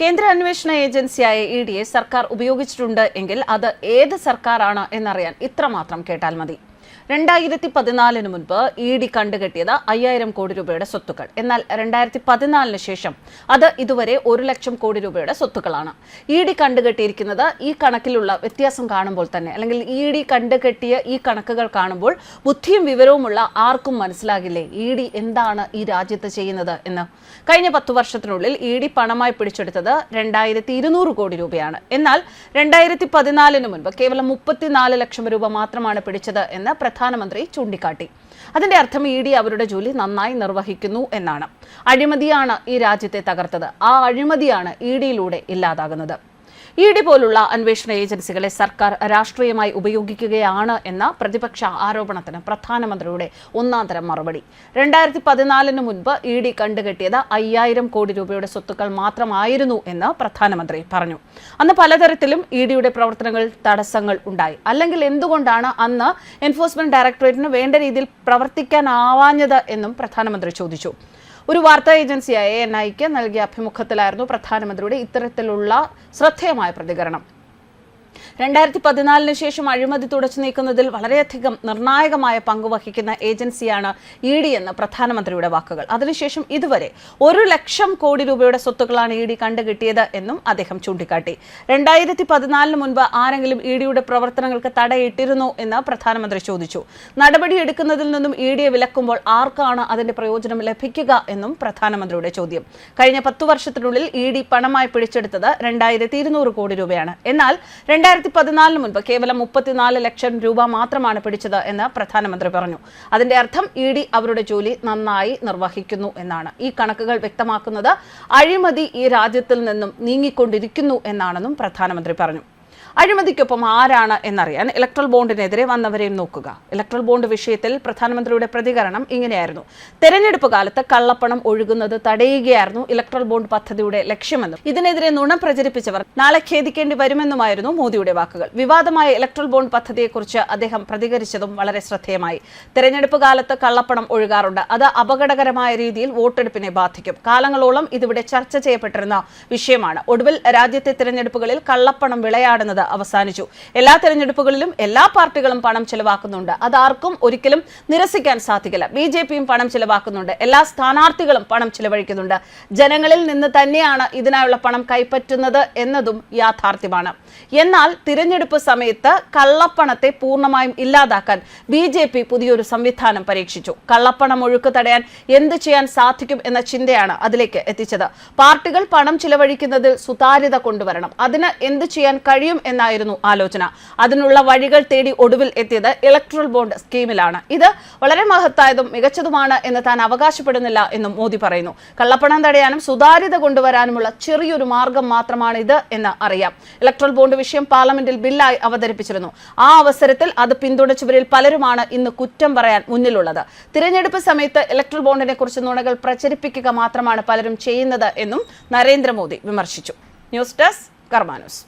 കേന്ദ്ര അന്വേഷണ ഏജൻസിയായ ഇ ഡിയെ സർക്കാർ ഉപയോഗിച്ചിട്ടുണ്ട് എങ്കിൽ അത് ഏത് സർക്കാരാണ് എന്നറിയാൻ ഇത്രമാത്രം കേട്ടാൽ മതി. രണ്ടായിരത്തി പതിനാലിന് മുൻപ് ഇ ഡി കണ്ടുകെട്ടിയത് അയ്യായിരം കോടി രൂപയുടെ സ്വത്തുക്കൾ. എന്നാൽ രണ്ടായിരത്തി പതിനാലിന് ശേഷം അത് ഇതുവരെ ഒരു ലക്ഷം കോടി രൂപയുടെ സ്വത്തുക്കളാണ്. ഇ ഡി കണ്ടുകെട്ടിയിരിക്കുന്നത് ഈ കണക്കിലുള്ള വ്യത്യാസം കാണുമ്പോൾ തന്നെ അല്ലെങ്കിൽ ഇ ഡി കണ്ടുകെട്ടിയ ഈ കണക്കുകൾ കാണുമ്പോൾ ബുദ്ധിയും വിവരവുമുള്ള ആർക്കും മനസ്സിലാകില്ലേ ഇ ഡി എന്താണ് ഈ രാജ്യത്ത് ചെയ്യുന്നത് എന്ന്. കഴിഞ്ഞ പത്തു വർഷത്തിനുള്ളിൽ ഇ ഡി പണമായി പിടിച്ചെടുത്തത് രണ്ടായിരത്തി ഇരുന്നൂറ് കോടി രൂപയാണ്. എന്നാൽ രണ്ടായിരത്തി പതിനാലിന് മുൻപ് കേവലം മുപ്പത്തിനാല് ലക്ഷം രൂപ മാത്രമാണ് പിടിച്ചത് എന്ന് പ്രധാനമന്ത്രി ചൂണ്ടിക്കാട്ടി. അതിന്റെ അർത്ഥം ഇ ഡി അവരുടെ ജോലി നന്നായി നിർവഹിക്കുന്നു എന്നാണ്. അഴിമതിയാണ് ഈ രാജ്യത്തെ തകർത്തത്. ആ അഴിമതിയാണ് ഇ ഡിയിലൂടെ ഇല്ലാതാകുന്നത്. ഇ ഡി പോലുള്ള അന്വേഷണ ഏജൻസികളെ സർക്കാർ രാഷ്ട്രീയമായി ഉപയോഗിക്കുകയാണ് എന്ന പ്രതിപക്ഷ ആരോപണത്തിന് പ്രധാനമന്ത്രിയുടെ ഒന്നാം തരം മറുപടി. രണ്ടായിരത്തി പതിനാലിന് മുൻപ് ഇ ഡി കണ്ടുകെട്ടിയത് അയ്യായിരം കോടി രൂപയുടെ സ്വത്തുക്കൾ മാത്രമായിരുന്നു എന്ന് പ്രധാനമന്ത്രി പറഞ്ഞു. അന്ന് പലതരത്തിലും ഇ ഡിയുടെ പ്രവർത്തനങ്ങൾ തടസ്സങ്ങൾ ഉണ്ടായി. അല്ലെങ്കിൽ എന്തുകൊണ്ടാണ് അന്ന് എൻഫോഴ്സ്മെന്റ് ഡയറക്ടറേറ്റിന് വേണ്ട രീതിയിൽ പ്രവർത്തിക്കാനാവാഞ്ഞത് എന്നും പ്രധാനമന്ത്രി ചോദിച്ചു. ഒരു വാർത്താ ഏജൻസിയായ എൻ ഐക്ക് നൽകിയ അഭിമുഖത്തിലായിരുന്നു പ്രധാനമന്ത്രിയുടെ ഇത്തരത്തിലുള്ള ശ്രദ്ധേയമായ പ്രതികരണം. രണ്ടായിരത്തി പതിനാലിന് ശേഷം അഴിമതി തുടച്ചു നീക്കുന്നതിൽ വളരെയധികം നിർണായകമായ പങ്കുവഹിക്കുന്ന ഏജൻസിയാണ് ഇ ഡി എന്ന് പ്രധാനമന്ത്രിയുടെ വാക്കുകൾ. അതിനുശേഷം ഇതുവരെ ഒരു ലക്ഷം കോടി രൂപയുടെ സ്വത്തുക്കളാണ് ഇ ഡി കണ്ടുകിട്ടിയത് എന്നും അദ്ദേഹം ചൂണ്ടിക്കാട്ടി. രണ്ടായിരത്തി പതിനാലിന് മുൻപ് ആരെങ്കിലും ഇ ഡിയുടെ പ്രവർത്തനങ്ങൾക്ക് തടയിട്ടിരുന്നോ എന്ന് പ്രധാനമന്ത്രി ചോദിച്ചു. നടപടിയെടുക്കുന്നതിൽ നിന്നും ഇ ഡിയെ വിലക്കുമ്പോൾ ആർക്കാണ് അതിന്റെ പ്രയോജനം ലഭിക്കുക എന്നും പ്രധാനമന്ത്രിയുടെ ചോദ്യം. കഴിഞ്ഞ പത്തു വർഷത്തിനുള്ളിൽ ഇ ഡി പണമായി പിടിച്ചെടുത്തത് രണ്ടായിരത്തി ഇരുന്നൂറ് കോടി രൂപയാണ്. എന്നാൽ രണ്ടായിരത്തി പതിനാലിന് മുൻപ് കേവലം മുപ്പത്തിനാല് ലക്ഷം രൂപ മാത്രമാണ് പിടിച്ചത് എന്ന് പ്രധാനമന്ത്രി പറഞ്ഞു. അതിന്റെ അർത്ഥം ഇ ഡി അവരുടെ ജോലി നന്നായി നിർവഹിക്കുന്നു എന്നാണ്. ഈ കണക്കുകൾ വ്യക്തമാക്കുന്നത് അഴിമതി ഈ രാജ്യത്തിൽ നിന്നും നീങ്ങിക്കൊണ്ടിരിക്കുന്നു എന്നാണെന്നും പ്രധാനമന്ത്രി പറഞ്ഞു. അഴിമതിക്കൊപ്പം ആരാണ് എന്നറിയാൻ ഇലക്ട്രൽ ബോണ്ടിനെതിരെ വന്നവരെയും നോക്കുക. ഇലക്ട്രൽ ബോണ്ട് വിഷയത്തിൽ പ്രധാനമന്ത്രിയുടെ പ്രതികരണം ഇങ്ങനെയായിരുന്നു. തെരഞ്ഞെടുപ്പ് കാലത്ത് കള്ളപ്പണം ഒഴുകുന്നത് തടയുകയായിരുന്നു ഇലക്ട്രൽ ബോണ്ട് പദ്ധതിയുടെ ലക്ഷ്യമെന്നും ഇതിനെതിരെ നുണ പ്രചരിപ്പിച്ചവർ നാളെ ഖേദിക്കേണ്ടി വരുമെന്നുമായിരുന്നു മോദിയുടെ വാക്കുകൾ. വിവാദമായ ഇലക്ട്രൽ ബോണ്ട് പദ്ധതിയെക്കുറിച്ച് അദ്ദേഹം പ്രതികരിച്ചതും വളരെ ശ്രദ്ധേയമായി. തെരഞ്ഞെടുപ്പ് കാലത്ത് കള്ളപ്പണം ഒഴുകാറുണ്ട്. അത് അപകടകരമായ രീതിയിൽ വോട്ടെടുപ്പിനെ ബാധിക്കും. കാലങ്ങളോളം ഇതിവിടെ ചർച്ച ചെയ്യപ്പെട്ടിരുന്ന വിഷയമാണ്. ഒടുവിൽ രാജ്യത്തെ തിരഞ്ഞെടുപ്പുകളിൽ കള്ളപ്പണം വിളയാടുന്നത് അവസാനിച്ചു. എല്ലാ തെരഞ്ഞെടുപ്പുകളിലും എല്ലാ പാർട്ടികളും പണം ചെലവാക്കുന്നുണ്ട്. അതാർക്കും ഒരിക്കലും നിരസിക്കാൻ സാധിക്കില്ല. ബി ജെ പിയും പണം ചെലവാക്കുന്നുണ്ട്. എല്ലാ സ്ഥാനാർത്ഥികളും പണം ചെലവഴിക്കുന്നുണ്ട്. ജനങ്ങളിൽ നിന്ന് തന്നെയാണ് ഇതിനായുള്ള പണം കൈപ്പറ്റുന്നത് എന്നതും യാഥാർത്ഥ്യമാണ്. എന്നാൽ തിരഞ്ഞെടുപ്പ് സമയത്ത് കള്ളപ്പണത്തെ പൂർണമായും ഇല്ലാതാക്കാൻ ബി ജെ പി പുതിയൊരു സംവിധാനം പരീക്ഷിച്ചു. കള്ളപ്പണം ഒഴുക്ക് തടയാൻ എന്ത് ചെയ്യാൻ സാധിക്കും എന്ന ചിന്തയാണ് അതിലേക്ക് എത്തിച്ചത്. പാർട്ടികൾ പണം ചിലവഴിക്കുന്നതിൽ സുതാര്യത കൊണ്ടുവരണം. അതിന് എന്ത് ചെയ്യാൻ കഴിയും എന്നായിരുന്നു ആലോചന. അതിനുള്ള വഴികൾ തേടി ഒടുവിൽ എത്തിയത് ഇലക്ട്രൽ ബോണ്ട് സ്കീമിലാണ് ഇത് വളരെ മഹത്തായതും മികച്ചതുമാണ് എന്ന് താൻ അവകാശപ്പെടുന്നില്ല എന്നും മോദി പറയുന്നു. കള്ളപ്പണം തടയാനും സുതാര്യത കൊണ്ടുവരാനുമുള്ള ചെറിയൊരു മാർഗം മാത്രമാണ് ഇത് എന്ന് അറിയാം. ഇലക്ട്രൽ ബോണ്ട് വിഷയം പാർലമെന്റിൽ ബില്ലായി അവതരിപ്പിച്ചിരുന്നു. ആ അവസരത്തിൽ അത് പിന്തുണച്ചവരിൽ പലരുമാണ് ഇന്ന് കുറ്റം പറയാൻ മുന്നിലുള്ളത്. തിരഞ്ഞെടുപ്പ് സമയത്ത് ഇലക്ട്രൽ ബോണ്ടിനെ കുറിച്ച് നുണകൾ പ്രചരിപ്പിക്കുക മാത്രമാണ് പലരും ചെയ്യുന്നത് എന്നും നരേന്ദ്രമോദി വിമർശിച്ചു. News desk കർമാനൂസ്.